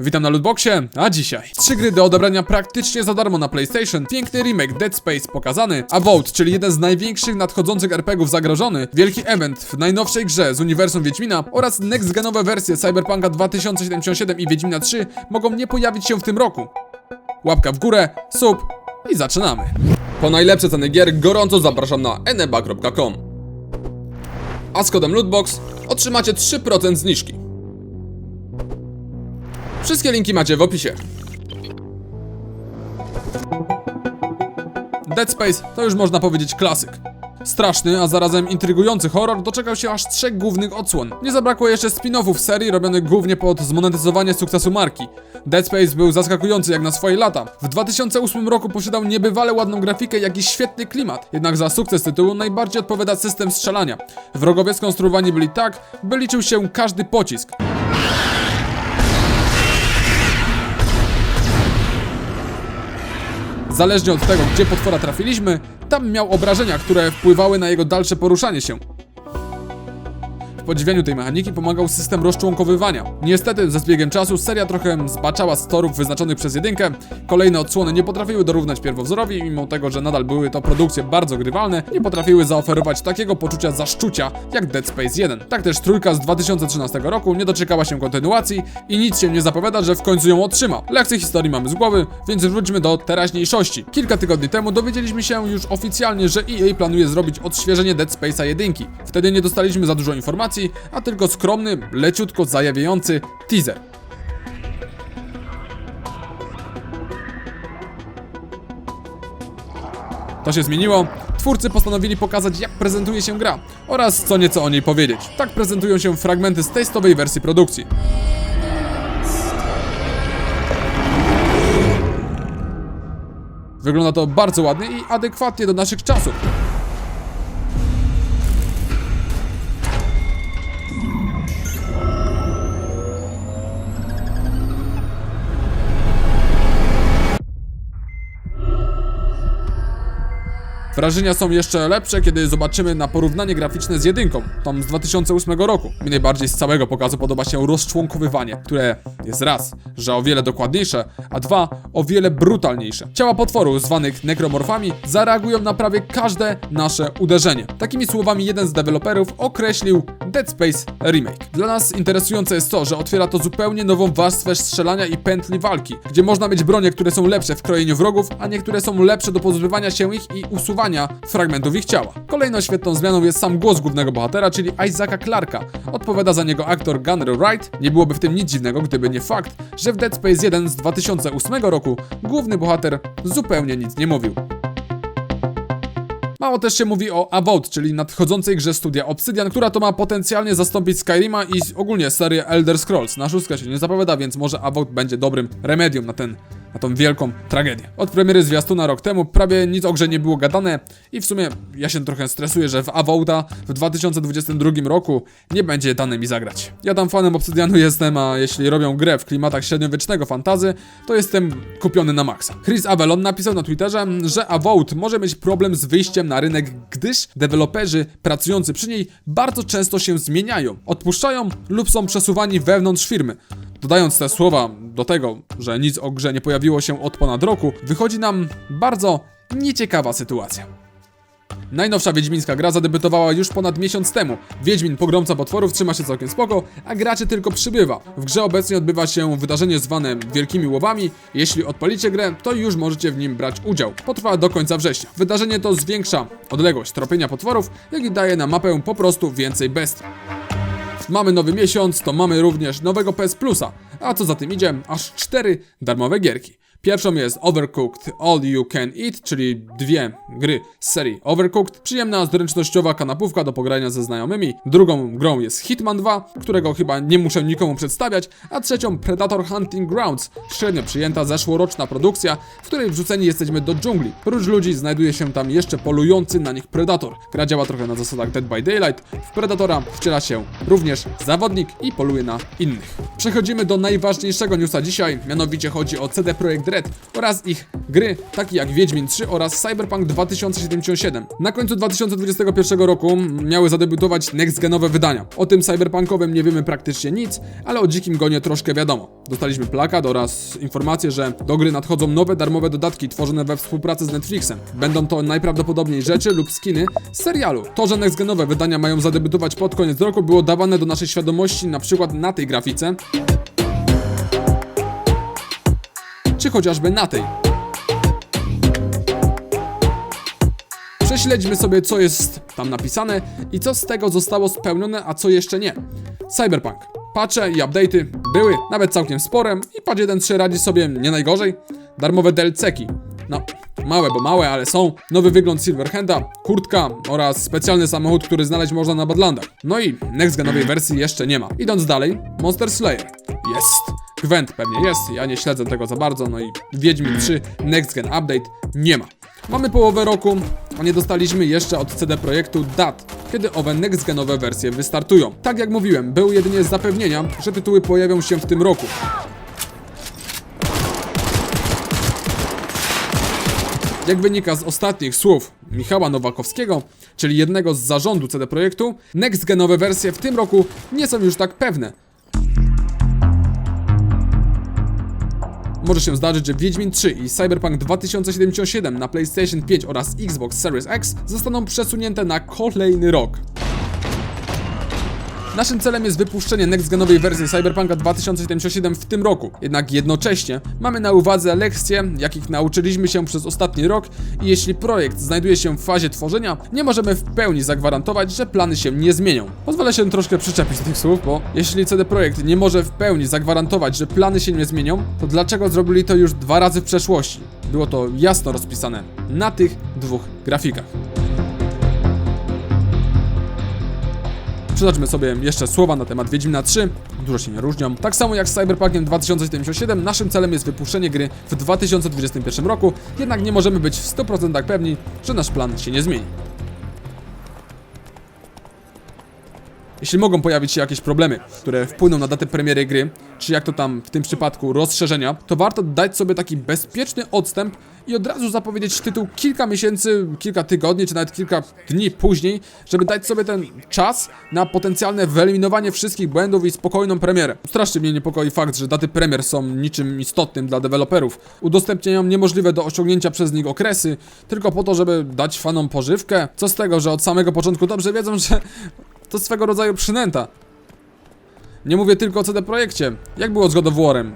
Witam na Lootboxie, a dzisiaj trzy gry do odebrania praktycznie za darmo na PlayStation, piękny remake Dead Space pokazany, a Vault, czyli jeden z największych nadchodzących RPGów zagrożony, wielki event w najnowszej grze z uniwersum Wiedźmina oraz next-genowe wersje Cyberpunka 2077 i Wiedźmina 3 mogą nie pojawić się w tym roku. Łapka w górę, sub i zaczynamy. Po najlepsze ceny gier gorąco zapraszam na eneba.com. A z kodem Lootbox otrzymacie 3% zniżki. Wszystkie linki macie w opisie. Dead Space to już można powiedzieć klasyk. Straszny, a zarazem intrygujący horror doczekał się aż trzech głównych odsłon. Nie zabrakło jeszcze spin-offów serii robionych głównie pod zmonetyzowanie sukcesu marki. Dead Space był zaskakujący jak na swoje lata. W 2008 roku posiadał niebywale ładną grafikę, jak i świetny klimat. Jednak za sukces tytułu najbardziej odpowiada system strzelania. Wrogowie skonstruowani byli tak, by liczył się każdy pocisk. Zależnie od tego, gdzie potwora trafiliśmy, tam miał obrażenia, które wpływały na jego dalsze poruszanie się. Podziwianiu tej mechaniki pomagał system rozczłonkowywania. Niestety, ze zbiegiem czasu seria trochę zbaczała z torów wyznaczonych przez jedynkę. Kolejne odsłony nie potrafiły dorównać pierwowzorowi, mimo tego, że nadal były to produkcje bardzo grywalne, nie potrafiły zaoferować takiego poczucia zaszczucia jak Dead Space 1. Tak też trójka z 2013 roku nie doczekała się kontynuacji i nic się nie zapowiada, że w końcu ją otrzyma. Lekcje historii mamy z głowy, więc wróćmy do teraźniejszości. Kilka tygodni temu dowiedzieliśmy się już oficjalnie, że EA planuje zrobić odświeżenie Dead Space'a 1. Wtedy nie dostaliśmy za dużo informacji, a tylko skromny, leciutko zajawiający teaser. To się zmieniło. Twórcy postanowili pokazać, jak prezentuje się gra oraz co nieco o niej powiedzieć. Tak prezentują się fragmenty z testowej wersji produkcji. Wygląda to bardzo ładnie i adekwatnie do naszych czasów. Wrażenia są jeszcze lepsze, kiedy zobaczymy na porównanie graficzne z jedynką, tą z 2008 roku. Mi najbardziej z całego pokazu podoba się rozczłonkowywanie, które jest raz, że o wiele dokładniejsze, a dwa, o wiele brutalniejsze. Ciała potworów, zwanych nekromorfami, zareagują na prawie każde nasze uderzenie. Takimi słowami jeden z deweloperów określił Dead Space Remake. Dla nas interesujące jest to, że otwiera to zupełnie nową warstwę strzelania i pętli walki, gdzie można mieć bronie, które są lepsze w krojeniu wrogów, a niektóre są lepsze do pozbywania się ich i usuwania fragmentów ich ciała. Kolejną świetną zmianą jest sam głos głównego bohatera, czyli Isaaca Clarka. Odpowiada za niego aktor Gunnar Wright. Nie byłoby w tym nic dziwnego, gdyby nie fakt, że w Dead Space 1 z 2008 roku główny bohater zupełnie nic nie mówił. Mało też się mówi o Avowed, czyli nadchodzącej grze studia Obsidian, która to ma potencjalnie zastąpić Skyrima i ogólnie serię Elder Scrolls. Na szóstkę się nie zapowiada, więc może Avowed będzie dobrym remedium na ten na tą wielką tragedię. Od premiery zwiastuna rok temu prawie nic o grze nie było gadane i w sumie ja się trochę stresuję, że w Avowda w 2022 roku nie będzie dane mi zagrać. Ja tam fanem Obsydianu jestem, a jeśli robią grę w klimatach średniowiecznego fantazy, to jestem kupiony na maksa. Chris Avelon napisał na Twitterze, że Avowed może mieć problem z wyjściem na rynek, gdyż deweloperzy pracujący przy niej bardzo często się zmieniają, odpuszczają lub są przesuwani wewnątrz firmy. Dodając te słowa do tego, że nic o grze nie pojawiło się od ponad roku, wychodzi nam bardzo nieciekawa sytuacja. Najnowsza wiedźmińska gra zadebiutowała już ponad miesiąc temu. Wiedźmin Pogromca Potworów trzyma się całkiem spoko, a graczy tylko przybywa. W grze obecnie odbywa się wydarzenie zwane Wielkimi Łowami. Jeśli odpalicie grę, to już możecie w nim brać udział. Potrwa do końca września. Wydarzenie to zwiększa odległość tropienia potworów, jak i daje na mapę po prostu więcej bestii. Mamy nowy miesiąc, to mamy również nowego PS Plusa, a co za tym idzie, aż cztery darmowe gierki. Pierwszą jest Overcooked All You Can Eat, czyli dwie gry z serii Overcooked. Przyjemna, zręcznościowa kanapówka do pogrania ze znajomymi. Drugą grą jest Hitman 2, którego chyba nie muszę nikomu przedstawiać. A trzecią Predator Hunting Grounds, średnio przyjęta zeszłoroczna produkcja, w której wrzuceni jesteśmy do dżungli. Prócz ludzi znajduje się tam jeszcze polujący na nich Predator. Gra działa trochę na zasadach Dead by Daylight. W Predatora wciela się również zawodnik i poluje na innych. Przechodzimy do najważniejszego newsa dzisiaj, mianowicie chodzi o CD Projekt Red, oraz ich gry, takie jak Wiedźmin 3 oraz Cyberpunk 2077. Na końcu 2021 roku miały zadebiutować next-genowe wydania. O tym cyberpunkowym nie wiemy praktycznie nic, ale o Dzikim Gonie troszkę wiadomo. Dostaliśmy plakat oraz informację, że do gry nadchodzą nowe darmowe dodatki tworzone we współpracy z Netflixem. Będą to najprawdopodobniej rzeczy lub skiny z serialu. To, że next-genowe wydania mają zadebiutować pod koniec roku było dawane do naszej świadomości na przykład na tej grafice, czy chociażby na tej. Prześledźmy sobie, co jest tam napisane i co z tego zostało spełnione, a co jeszcze nie. Cyberpunk. Patche i update'y były nawet całkiem spore i patch 1.3 radzi sobie nie najgorzej. Darmowe DLC-ki. No, małe, bo małe, ale są. Nowy wygląd Silverhanda, kurtka oraz specjalny samochód, który znaleźć można na Badlandach. No i next genowej wersji jeszcze nie ma. Idąc dalej, Monster Slayer. Jest. Gwent pewnie jest, ja nie śledzę tego za bardzo, no i Wiedźmin 3 Next Gen Update nie ma. Mamy połowę roku, a nie dostaliśmy jeszcze od CD Projektu dat, kiedy owe next genowe wersje wystartują. Tak jak mówiłem, były jedynie zapewnienia, że tytuły pojawią się w tym roku. Jak wynika z ostatnich słów Michała Nowakowskiego, czyli jednego z zarządu CD Projektu, next genowe wersje w tym roku nie są już tak pewne. Może się zdarzyć, że Wiedźmin 3 i Cyberpunk 2077 na PlayStation 5 oraz Xbox Series X zostaną przesunięte na kolejny rok. Naszym celem jest wypuszczenie next-genowej wersji Cyberpunka 2077 w tym roku. Jednak jednocześnie mamy na uwadze lekcje, jakich nauczyliśmy się przez ostatni rok i jeśli projekt znajduje się w fazie tworzenia, nie możemy w pełni zagwarantować, że plany się nie zmienią. Pozwolę się troszkę przyczepić tych słów, bo jeśli CD Projekt nie może w pełni zagwarantować, że plany się nie zmienią, to dlaczego zrobili to już dwa razy w przeszłości? Było to jasno rozpisane na tych dwóch grafikach. Przytoczmy sobie jeszcze słowa na temat Wiedźmina 3. Dużo się nie różnią. Tak samo jak z Cyberpunkiem 2077, naszym celem jest wypuszczenie gry w 2021 roku, jednak nie możemy być w 100% pewni, że nasz plan się nie zmieni. Jeśli mogą pojawić się jakieś problemy, które wpłyną na datę premiery gry, czy jak to tam w tym przypadku rozszerzenia, to warto dać sobie taki bezpieczny odstęp i od razu zapowiedzieć tytuł kilka miesięcy, kilka tygodni, czy nawet kilka dni później, żeby dać sobie ten czas na potencjalne wyeliminowanie wszystkich błędów i spokojną premierę. Strasznie mnie niepokoi fakt, że daty premier są niczym istotnym dla deweloperów. Udostępniają niemożliwe do osiągnięcia przez nich okresy, tylko po to, żeby dać fanom pożywkę. Co z tego, że od samego początku dobrze wiedzą, że to swego rodzaju przynęta. Nie mówię tylko o CD Projekcie. Jak było z God of War'em?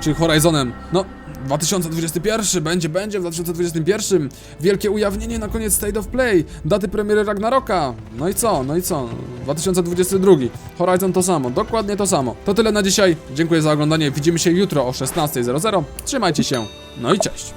Czy Horizonem? No, 2021 będzie, będzie w 2021. Wielkie ujawnienie na koniec State of Play. Daty premiery Ragnaroka. No i co? No i co? 2022. Horizon to samo. Dokładnie to samo. To tyle na dzisiaj. Dziękuję za oglądanie. Widzimy się jutro o 16.00. Trzymajcie się. No i cześć.